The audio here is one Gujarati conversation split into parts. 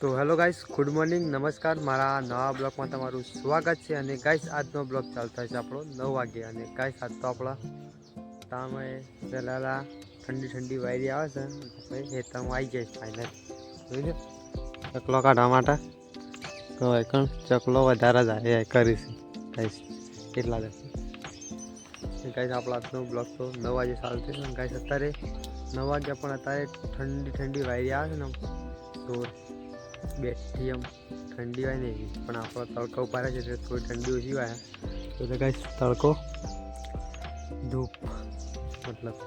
તો હેલો ગાઈસ, ગુડ મોર્નિંગ, નમસ્કાર. મારા નવા બ્લોગમાં તમારું સ્વાગત છે અને ગાઈસ, આજનો બ્લોગ ચાલતો છે આપણો નવ વાગે. અને ગાઈસ, આજ તો આપણા તામે પહેલાં ઠંડી ઠંડી વાયરી આવે છે પછી હેતરમાં આવી જાય ફાઇનલ જોઈ ચકલો કાઢવા માટે. તો એકણ ચકલો વધારે જ એ કરીશ ગાઈસ, કેટલા જશે ગાઈસ, આપણા આજનો બ્લોગ તો નવ વાગે ચાલુ થશે અને ગાઈસ, અત્યારે નવ વાગ્યા પણ અત્યારે ઠંડી ઠંડી વાયરી આવે છે ને જોર બેઠી આમ ઠંડી હોય ને એવી. પણ આપણો તડકો ઉપાડે છે એટલે થોડી ઠંડી ઓછી હોય. તો કાંઈ તડકો, ધૂપ, મતલબ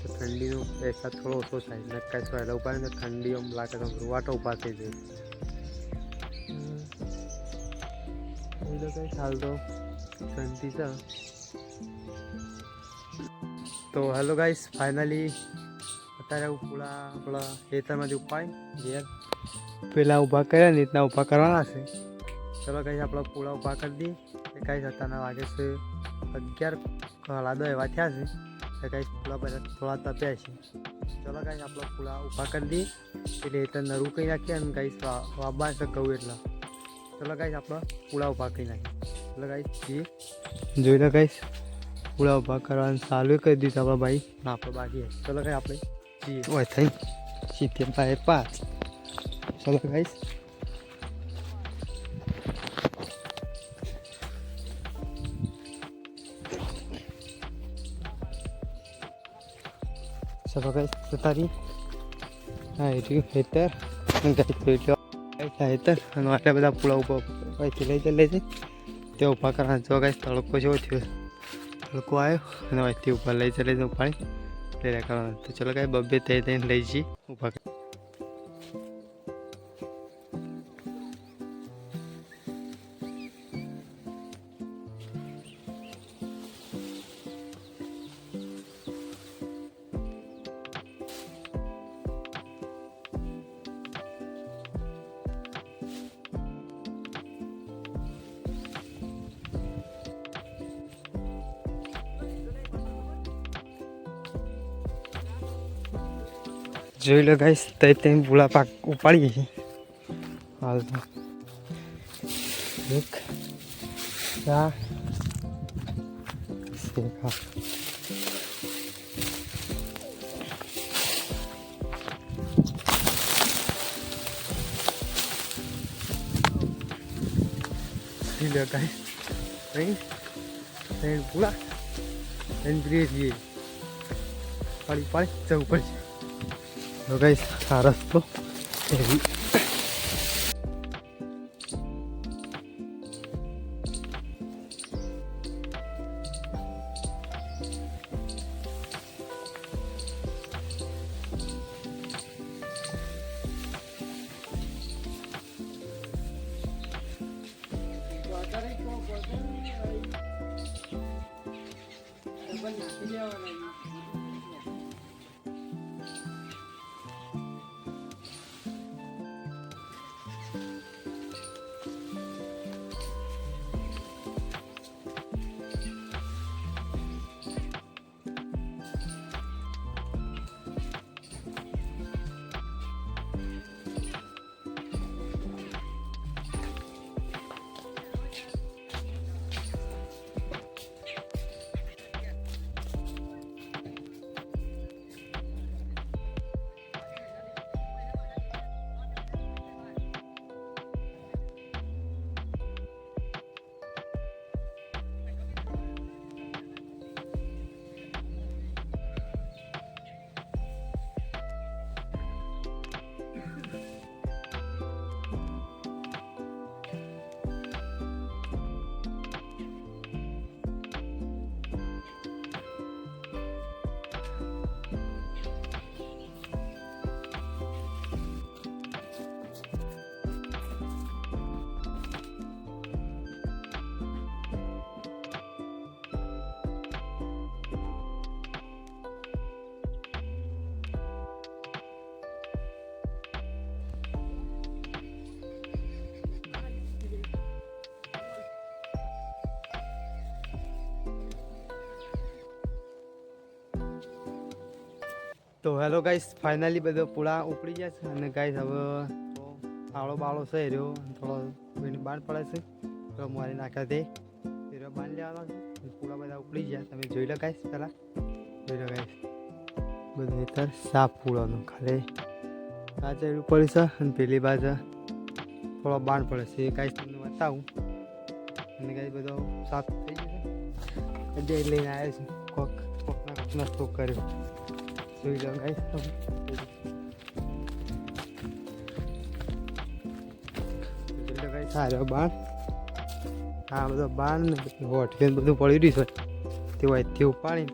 તો ઠંડીનો પૈસા થોડો ઓછો થાય. ને કાંઈ સહેલા ઉપાડે ને ઠંડી આમ લાગે તો રૂવાટો ઊભા થઈ જાય. તો કંઈ હાલ તો શાંતિ છે. તો હેલો ગાઈસ, ફાઇનલી, અત્યારે હું પૂળા આપણા ખેતરમાંથી ઉપાય ઘેર પેલા ઊભા કર્યા ને રીતના ઊભા કરવાના છે. ચલો કઈ આપણા પૂળા ઊભા કરી દઈએ. કઈ અત્યારના વાગે છે અગિયાર લાદો એવા થયા છે. તો કઈ પૂળા બધા થોડા તપ્યા છે. ચલો કઈ આપણે પૂળા ઊભા કરી દઈએ. એટલે એ તો નરું કહી નાખીએ અને કઈ વાબા છે કહું એટલા. ચલો કઈ આપણે પૂળા ઊભા કરી નાખીએ. ચલો કઈ જોઈ લો કઈ પૂળા ઊભા કરવાનું ચાલુ કરી દીધું આપણા ભાઈ. આપણે બાકી ચલો કઈ આપણે જઈએ. ઓય થઈ. સિત્તેર પાસે પાંચ. ચલો ગાઈસ ચલો ગાઈસ તારી હા એ રહ્યું હેતર ગાઈસ જોઈ લો ગાઈસ આ હેતર અને આટલા બધા પૂળા ઉપર અહીંથી લઈ ચાલે છે તે ઊભા કરવાના જો ગાઈસ તડકો જેવો થયો તડકો આવ્યો અને અહીંથી ઉપર લઈ ચાલે છે પાણી લઈ કરવાના તો ચલો ગાઈ બબ્બે તે થઈને લઈ જઈએ ઊભા જોઈ લો ગાઈસ તઈ તઈ પૂળા પાક ઉપાડીએ છીએ હાલ તો એક ચાર શેખા જોઈ લો ગાઈસ તઈ તઈ પૂળા તઈ બ્રિજ જઈએ પાડી પાડી જવું પડશે તો ગઈ આ રસ્તો એવી તો હેલો ગાઈસ, ફાઇનલી બધો પૂળા ઉપડી ગયા છે અને ગાઈસ હવે આળો બાળો છે રહ્યો. થોડો કોઈને બાંધ પડે છે. તો મારી નાખ્યા તે એ રહ્યો બાંધ લેવાનો છે. પૂળા બધા ઉપડી ગયા. તમે જોઈ લો ગાઈસ પહેલાં. જોઈ લો ગાઈસ. બધું હેતર સાફ પૂળાનું ખાલી. આ સાઈડ પડી છે અને પેલી બાજુ થોડો બાંધ પડે છે. એ ગાઈસ તમને બતાવું. અને ગાઈસ બધો સાફ થઈ ગયો છે. એટલે લઈને આવ્યો છું. કોક કોકના કોકના સ્ટોક કર્યો. જોઈ લો ગાઈશ તમે સારો બાણ આ બધો બાણ ને હોટ બધું પડી રહ્યું છે. તે તે ઉપાડીને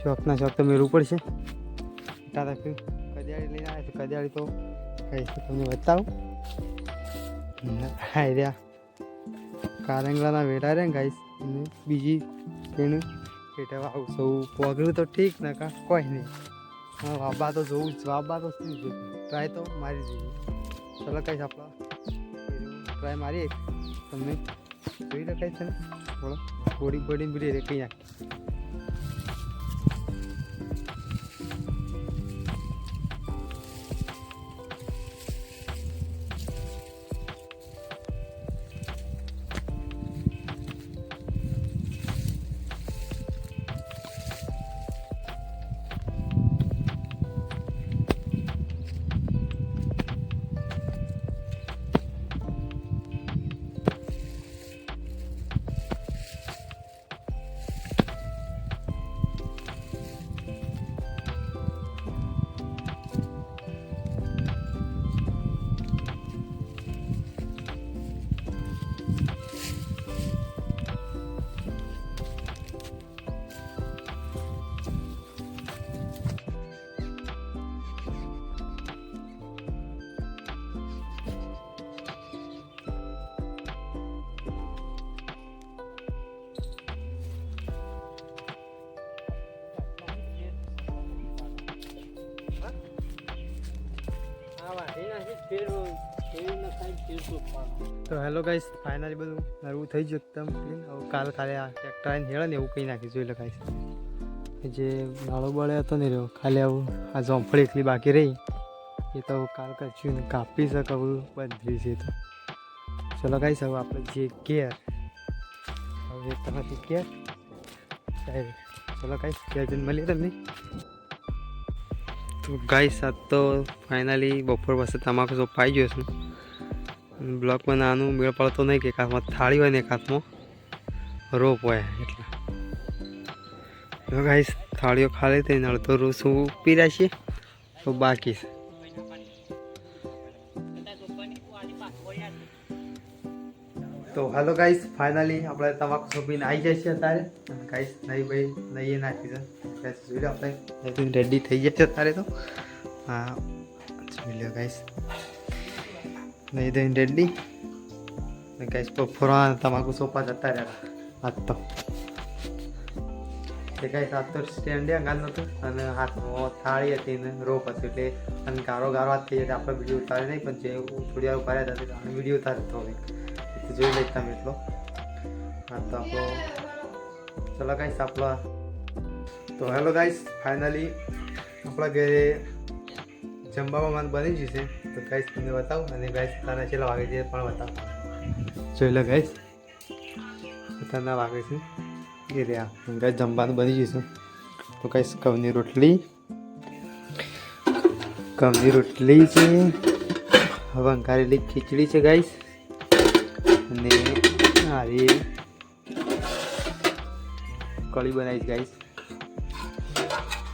શોખના શોખ તો મેળવું પડશે. તારા ફી કદિયાળી લઈને આવે છે કદિયાળી તો કહીશ તો તમને બતાવું. હા રહ્યા કારંગલાના વેડા રે ગાઈસ. અને બીજી તેનું પેટા આવું સૌ પગલું તો ઠીક ને કા? કોઈ નહીં. હું, વાબા તો જોવું જ વાબા તો શું જોયું ટ્રાય તો મારી જોઈએ ચલો, કઈ આપણા? ટ્રાય મારીએ તમને જોઈ લો છે ને? થોડો બોડી બોડી રે કઈ નાખી. તો હેલો ગાઈસ ફાઇનલી બધું નરવું થઈ ગયું એકદમ ક્લીન હવે કાલ ખાલી આ ટ્રેક્ટર આવીને હેળે ને એવું કંઈ નાખી, જોઈ લો ગાઈસ જે નાળો બળે હતો ને રહ્યો, ખાલી આવું, આ જોંફળી એટલી બાકી રહી. એ તો કાલ કચ્યું ને કાપી શકું બધું છે તો. ચલો ગાઈસ હવે આપણે જે કેર હવે તમારી કેર ચલો ગાઈસ કેર જઈને મળીએ તમને. તો ગાઈસ, આજ તો ફાઇનલી બપોર પાસે તમાકુ સોપાઈ ગયો છું. બ્લોક બનાવવાનું મેળ પડતો નહીં કે એક હાથમાં થાળી હોય ને એક હાથમાં રોપ હોય એટલે. તો ગાઈસ, થાળીઓ ખાલી થઈ નડતો રોસ હું પી રહ્યા છીએ તો બાકી છે. તો હાલો ગાઈસ ફાઇનલી આપણે તમાકુ સોંપીને આવી જાય છે અત્યારે. ગાઈસ નહીં ભાઈ નહીં નાખી છે. ગાઈસ જોઈ લો આપણે રેડી થઈ જાય છે અત્યારે તો? હા. જોઈ લો ગાઈસ નહીં દઈને રેડી ને ગાઈસ બપોરા તમાકુ સોંપા જતા રહ્યા આજ તો. તે ગાઈસ આજ તો સ્ટેન્ડ અંગાત નહોતું અને હાથમાં થાળી હતી ને રોપ હતું એટલે અને ગારો ગારો હાથ થઈ જાય આપણે વીડિયો ઉતારે નહીં પણ જે થોડી વાર ઊભા રહ્યા હતા વીડિયો ઉતારતો તો જોઈ લઈ તમે એટલો. હા, તો આપણો ચલો ગાઈસ આપણો તો હેલો ગાઈસ, ફાઇનલી આપણા ઘરે જમવામાં બની જશે તો ગાઈસ, તમને બતાવું અને ગાઈસ, તને છેલ્લા વાગે છે પણ બતાવું. જોઈ લો ગાઈસ તને વાગે છે. એ રહ્યા. ગાઈસ, જમવાનું બની જશે તો ગાઈસ કવની રોટલી. કવની રોટલી છે. વંકારેલી ખીચડી છે ગાઈસ. અને હારી કળી બનાવીશ ગાઈસ.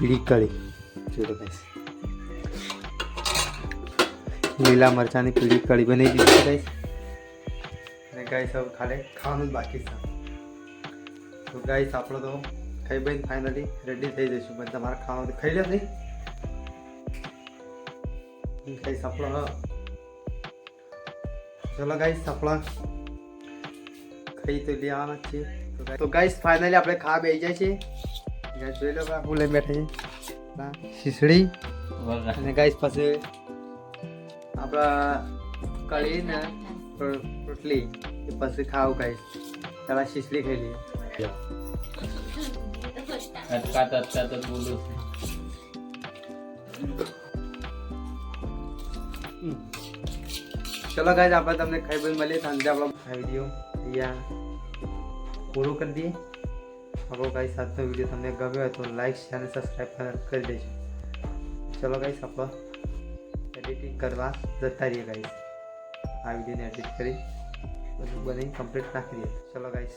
પીળી કળી જોઈ ગાઈસ લીલા મરચાની પીળી કળી બની દીધી ગાઈસ અને ગાઈસ હવે ખાલી ખાવાનું જ બાકી છે. તો ગાઈસ આપણો તો ખાઈ બની ફાઇનલી રેડી થઈ જઈશું. પણ તમારે ખાવાનું ખાઈ લે નહીં. ગાઈસ આપણો ચલો ગાઈસ આપણા ખાઈ તો લેવાના જ છે તો ગાઈસ ફાઇનલી આપણે ખા બેસી જાય છે ગાઈસ જોઈ લો હું લઈને બેઠા છે. ના, શીસડી અને ગાઈસ પાસે આપણા કઢી ને રોટલી. એ પછી ખાવું ગાઈસ પેલા શીસડી ખાઈ લઈએ. અટકાત અટકાત બોલું. ચલો ગાઈઝ આપણે તમને ખાઈ બન મળીએ. સાંજે આપણે ખાઈ વીડિયો યા પૂરો કરી દઈએ. આપણો ગાઈઝ આજનો વીડિયો તમને ગમ્યો હોય તો લાઈક શેર અને સબસ્ક્રાઈબ કરી દેજો. ચલો ગાઈસ આપણો એડિટિંગ કરવા જતા રહીએ ગાઈસ આ વિડીયોને એડિટ કરી બધું બની કમ્પ્લીટ નાખી દઈએ. ચલો ગાઈસ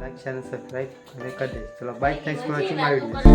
લાઈક શેર અને સબસ્ક્રાઈબ અને કરી દેજો. ચલો bye thanks for watching my video